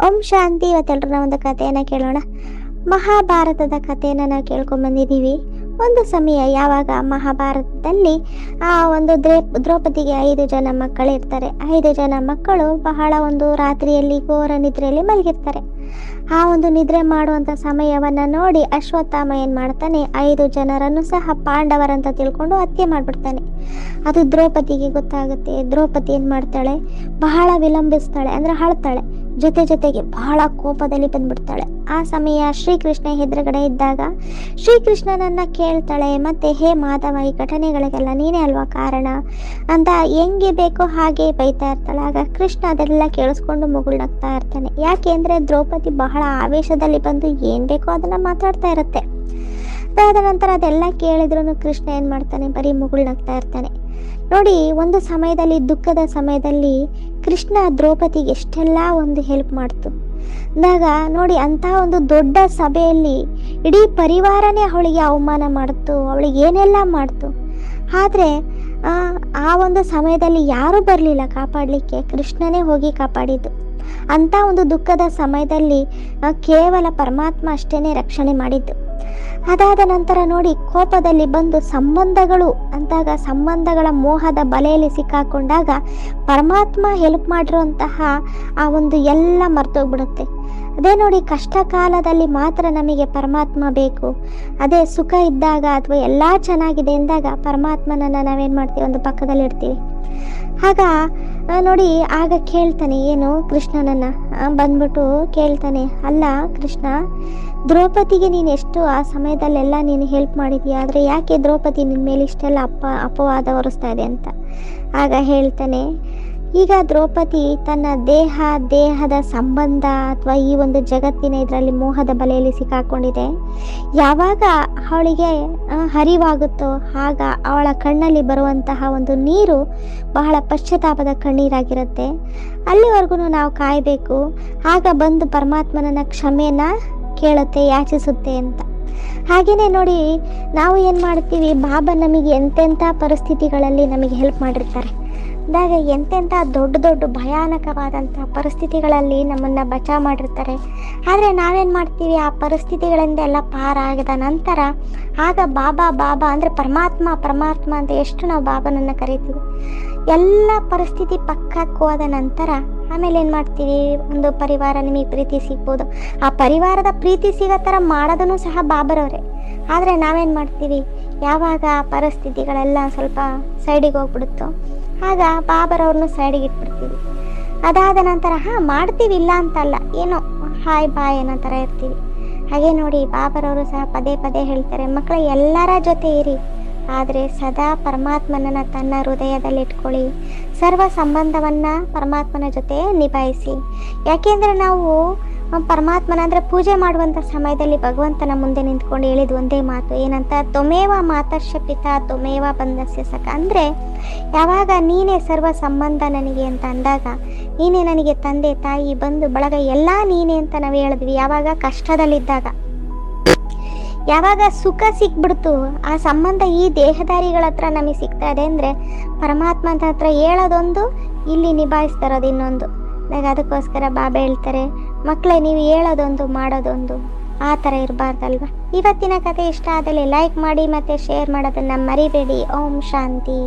ಓಂ ಶಾಂತಿ ಇವತ್ತೆಲ್ಲರ ಒಂದು ಕಥೆಯನ್ನು ಕೇಳೋಣ. ಮಹಾಭಾರತದ ಕಥೆಯನ್ನು ನಾವು ಕೇಳ್ಕೊಂಡ್ ಬಂದಿದ್ದೀವಿ ಒಂದು ಸಮಯ ಯಾವಾಗ ಮಹಾಭಾರತದಲ್ಲಿ, ಆ ಒಂದು ದ್ರೇ, ದ್ರೌಪದಿಗೆ ಐದು ಜನ ಮಕ್ಕಳಿರ್ತಾರೆ ಐದು ಜನ ಮಕ್ಕಳು ಬಹಳ ಒಂದು ರಾತ್ರಿಯಲ್ಲಿ, ಘೋರ ನಿದ್ರೆಯಲ್ಲಿ ಮಲಗಿರ್ತಾರೆ. ಆ ಒಂದು ನಿದ್ರೆ ಮಾಡುವಂಥ ಸಮಯವನ್ನು ನೋಡಿ ಅಶ್ವತ್ಥಾಮ ಏನು ಮಾಡ್ತಾನೆ, ಐದು ಜನರನ್ನು ಸಹ ಪಾಂಡವರಂತ ತಿಳ್ಕೊಂಡು ಹತ್ಯೆ ಮಾಡಿಬಿಡ್ತಾನೆ. ಅದು ದ್ರೌಪದಿಗೆ ಗೊತ್ತಾಗುತ್ತೆ. ದ್ರೌಪದಿ ಏನು ಮಾಡ್ತಾಳೆ? ಬಹಳ ವಿಲಂಬಿಸ್ತಾಳೆ, ಅಂದ್ರೆ ಅಳ್ತಾಳೆ. ಜೊತೆ ಜೊತೆಗೆ ಬಹಳ ಕೋಪದಲ್ಲಿ ಬಂದ್ಬಿಡ್ತಾಳೆ. ಆ ಸಮಯ ಶ್ರೀಕೃಷ್ಣ ಎದುರುಗಡೆ ಇದ್ದಾಗ ಶ್ರೀಕೃಷ್ಣನನ್ನ ಕೇಳ್ತಾಳೆ, ಮತ್ತೆ ಹೇ ಮಾಧವ, ಈ ಘಟನೆಗಳಿಗೆಲ್ಲ ನೀನೇ ಅಲ್ವಾ ಕಾರಣ? ಅಂತ ಹೆಂಗೆ ಬೇಕೋ ಹಾಗೆ, ಬೈತಾ ಇರ್ತಾಳೆ. ಆಗ ಕೃಷ್ಣ ಅದೆಲ್ಲ ಕೇಳಿಸ್ಕೊಂಡು ಮುಗುಳ್ನಗ್ತಾ ಇರ್ತಾನೆ. ಯಾಕೆ ಅಂದರೆ ದ್ರೌಪದಿ ಬಹಳ ಆವೇಶದಲ್ಲಿ ಬಂದು ಏನ್ ಬೇಕೋ ಅದನ್ನ ಮಾತಾಡ್ತಾ ಇರುತ್ತೆ. ಅದಾದ ನಂತರ ಅದೆಲ್ಲ ಕೇಳಿದ್ರು ಕೃಷ್ಣ ಏನು ಮಾಡ್ತಾನೆ? ಬರೀ ಮುಗುಳ್ನಗ್ತಾ ಇರ್ತಾನೆ. ನೋಡಿ, ಒಂದು ಸಮಯದಲ್ಲಿ, ದುಃಖದ ಸಮಯದಲ್ಲಿ ಕೃಷ್ಣ ದ್ರೌಪದಿಗೆ ಎಷ್ಟೆಲ್ಲ ಒಂದು ಹೆಲ್ಪ್ ಮಾಡ್ತು. ಅಂದಾಗ ನೋಡಿ, ಅಂಥ ಒಂದು ದೊಡ್ಡ ಸಭೆಯಲ್ಲಿ ಇಡೀ ಪರಿವಾರನೇ ಅವಳಿಗೆ ಅವಮಾನ ಮಾಡ್ತು, ಅವಳಿಗೆ ಏನೆಲ್ಲ ಮಾಡ್ತು. ಆದರೆ, ಆ ಒಂದು ಸಮಯದಲ್ಲಿ ಯಾರೂ ಬರಲಿಲ್ಲ ಕಾಪಾಡಲಿಕ್ಕೆ, ಕೃಷ್ಣನೇ ಹೋಗಿ ಕಾಪಾಡಿದ್ದು. ಅಂಥ ಒಂದು ದುಃಖದ ಸಮಯದಲ್ಲಿ ಕೇವಲ ಪರಮಾತ್ಮ ಅಷ್ಟೇನೆ ರಕ್ಷಣೆ ಮಾಡಿದ್ದು. ಅದಾದ ನಂತರ ನೋಡಿ ಕೋಪದಲ್ಲಿ ಬಂದು ಸಂಬಂಧಗಳು ಅಂತಾಗ ಸಂಬಂಧಗಳ ಮೋಹದ ಬಲೆಯಲ್ಲಿ ಸಿಕ್ಕಾಕೊಂಡಾಗ ಪರಮಾತ್ಮ ಹೆಲ್ಪ್ ಮಾಡಿರುವಂತಹ ಆ ಒಂದು ಎಲ್ಲ ಮರ್ತೋಗ್ಬಿಡುತ್ತೆ. ಅದೇ ನೋಡಿ ಕಷ್ಟ ಕಾಲದಲ್ಲಿ ಮಾತ್ರ ನಮಗೆ ಪರಮಾತ್ಮ ಬೇಕು. ಅದೇ ಸುಖ ಇದ್ದಾಗ ಅಥವಾ ಎಲ್ಲ ಚೆನ್ನಾಗಿದೆ ಎಂದಾಗ ಪರಮಾತ್ಮನನ್ನು ನಾವೇನು ಮಾಡ್ತೀವಿ? ಒಂದು ಪಕ್ಕದಲ್ಲಿ ಇಡ್ತೀವಿ ಆಗ ನೋಡಿ, ಆಗ ಕೇಳ್ತಾನೆ, ಏನು, ಕೃಷ್ಣನನ್ನ. ಬಂದ್ಬಿಟ್ಟು ಕೇಳ್ತಾನೆ, ಅಲ್ಲ, ಕೃಷ್ಣ, ದ್ರೌಪದಿಗೆ ನೀನು ಎಷ್ಟು, ಆ ಸಮಯದಲ್ಲೆಲ್ಲ ನೀನು ಹೆಲ್ಪ್ ಮಾಡಿದೀಯ? ಆದರೆ ಯಾಕೆ ದ್ರೌಪದಿ ನಿನ್ನ ಮೇಲೆ ಇಷ್ಟೆಲ್ಲ ಅಪ್ಪ, ಅಪವಾದ ಹೊರಿಸ್ತಾ ಇದೆ ಅಂತ? ಆಗ ಹೇಳ್ತಾನೆ ಈಗ ದ್ರೌಪದಿ ತನ್ನ ದೇಹ, ದೇಹದ ಸಂಬಂಧ ಅಥವಾ ಈ ಒಂದು ಜಗತ್ತಿನ ಇದರಲ್ಲಿ ಮೋಹದ ಬಲೆಯಲ್ಲಿ ಸಿಕ್ಕಾಕೊಂಡಿದೆ. ಯಾವಾಗ ಅವಳಿಗೆ ಹರಿವಾಗುತ್ತೋ ಆಗ ಅವಳ ಕಣ್ಣಲ್ಲಿ ಬರುವಂತಹ ಒಂದು ನೀರು ಬಹಳ ಪಶ್ಚಾತ್ತಾಪದ ಕಣ್ಣೀರಾಗಿರುತ್ತೆ. ಅಲ್ಲಿವರೆಗೂ ನಾವು ಕಾಯಬೇಕು. ಆಗ ಬಂದು ಪರಮಾತ್ಮನನ್ನ ಕ್ಷಮೆನ ಕೇಳುತ್ತೆ, ಯಾಚಿಸುತ್ತೆ ಅಂತ. ಹಾಗೆಯೇ ನೋಡಿ, ನಾವು ಏನು ಮಾಡ್ತೀವಿ, ಬಾಬಾ ನಮಗೆ ಎಂತೆಂಥ ಪರಿಸ್ಥಿತಿಗಳಲ್ಲಿ ನಮಗೆ ಹೆಲ್ಪ್ ಮಾಡಿರ್ತಾರೆ. ಅಂದಾಗ ಎಂತೆಂಥ ದೊಡ್ಡ ದೊಡ್ಡ ಭಯಾನಕವಾದಂಥ ಪರಿಸ್ಥಿತಿಗಳಲ್ಲಿ ನಮ್ಮನ್ನು ಬಚಾವ್ ಮಾಡಿರ್ತಾರೆ. ಆದರೆ ನಾವೇನು ಮಾಡ್ತೀವಿ? ಆ ಪರಿಸ್ಥಿತಿಗಳಿಂದ ಎಲ್ಲ ಪಾರಾಗದ ನಂತರ ಆಗ ಬಾಬಾ ಬಾಬಾ ಅಂದರೆ ಪರಮಾತ್ಮ ಪರಮಾತ್ಮ ಅಂತ ಎಷ್ಟು ನಾವು ಬಾಬನನ್ನು ಕರಿತೀವಿ? ಎಲ್ಲ ಪರಿಸ್ಥಿತಿ ಪಕ್ಕಕ್ಕೆ ಹೋದ ನಂತರ ಆಮೇಲೆ ಏನು ಮಾಡ್ತೀವಿ? ಒಂದು ಪರಿವಾರ ನಿಮಗೆ ಪ್ರೀತಿ ಸಿಗ್ಬೋದು. ಆ ಪರಿವಾರದ ಪ್ರೀತಿ ಸಿಗೋ ಥರ ಮಾಡೋದನ್ನು ಸಹ ಬಾಬರವರೇ. ಆದರೆ ನಾವೇನು ಮಾಡ್ತೀವಿ? ಯಾವಾಗ ಪರಿಸ್ಥಿತಿಗಳೆಲ್ಲ ಸ್ವಲ್ಪ ಸೈಡಿಗೆ ಹೋಗ್ಬಿಡುತ್ತೋ ಆಗ ಬಾಬರವ್ರನ್ನ ಸೈಡಿಗೆ ಇಟ್ಬಿಡ್ತೀವಿ. ಅದಾದ ನಂತರ, ಹಾಂ, ಮಾಡ್ತೀವಿ, ಇಲ್ಲ ಅಂತಲ್ಲ, ಏನೋ, ಹಾಯ್, ಬಾಯ್ ಅನ್ನೋ ಥರ ಇರ್ತೀವಿ. ಹಾಗೆ ನೋಡಿ ಬಾಬರವರು ಸಹ ಪದೇ ಪದೇ ಹೇಳ್ತಾರೆ, ಮಕ್ಕಳ, ಎಲ್ಲರ ಜೊತೆ ಇರಿ. ಆದರೆ ಸದಾ ಪರಮಾತ್ಮನನ್ನ ತನ್ನ ಹೃದಯದಲ್ಲಿ ಇಟ್ಕೊಳ್ಳಿ ಸರ್ವ ಸಂಬಂಧವನ್ನ ಪರಮಾತ್ಮನ ಜೊತೆ ನಿಭಾಯಿಸಿ. ಯಾಕೆಂದರೆ ನಾವು ಪರಮಾತ್ಮನ ಅಂದರೆ ಪೂಜೆ ಮಾಡುವಂಥ ಸಮಯದಲ್ಲಿ ಭಗವಂತನ ಮುಂದೆ ನಿಂತ್ಕೊಂಡು ಹೇಳಿದ ಒಂದೇ ಮಾತು ಏನಂತ, ತೊಮೇವ ಮಾತರ್ಷ ಪಿತ, ತೊಮೇವ ಬಂಧಸ್ಯ ಸಕ ಅಂದರೆ, ಯಾವಾಗ ನೀನೇ ಸರ್ವ ಸಂಬಂಧ ನನಗೆ ಅಂತ ಅಂದಾಗ, ನೀನೇ ನನಗೆ ತಂದೆ, ತಾಯಿ, ಬಂಧು, ಬಳಗ ಎಲ್ಲ ನೀನೇ ಅಂತ ನಾವು ಹೇಳಿದ್ವಿ ಯಾವಾಗ? ಕಷ್ಟದಲ್ಲಿದ್ದಾಗ. ಯಾವಾಗ ಸುಖ ಸಿಕ್ಬಿಡ್ತು, ಆ ಸಂಬಂಧ ಈ ದೇಹದಾರಿಗಳ ಹತ್ರ ನಮಗೆ ಸಿಗ್ತಾ ಇದೆ ಅಂದರೆ, ಪರಮಾತ್ಮನ ಹತ್ರ ಹೇಳೋದೊಂದು, ಇಲ್ಲಿ ನಿಭಾಯಿಸ್ತಾ ಇರೋದು ಇನ್ನೊಂದು. ಅದಕ್ಕೋಸ್ಕರ ಬಾಬಾ ಹೇಳ್ತಾರೆ ಮಕ್ಕಳೇ, ನೀವು ಹೇಳೋದೊಂದು, ಮಾಡೋದೊಂದು, ಆ ಥರ ಇರಬಾರ್ದಲ್ವ? ಇವತ್ತಿನ ಕತೆ ಇಷ್ಟ ಆದಲ್ಲಿ ಲೈಕ್ ಮಾಡಿ ಮತ್ತು ಶೇರ್ ಮಾಡೋದನ್ನು ಮರಿಬೇಡಿ. ಓಂ ಶಾಂತಿ.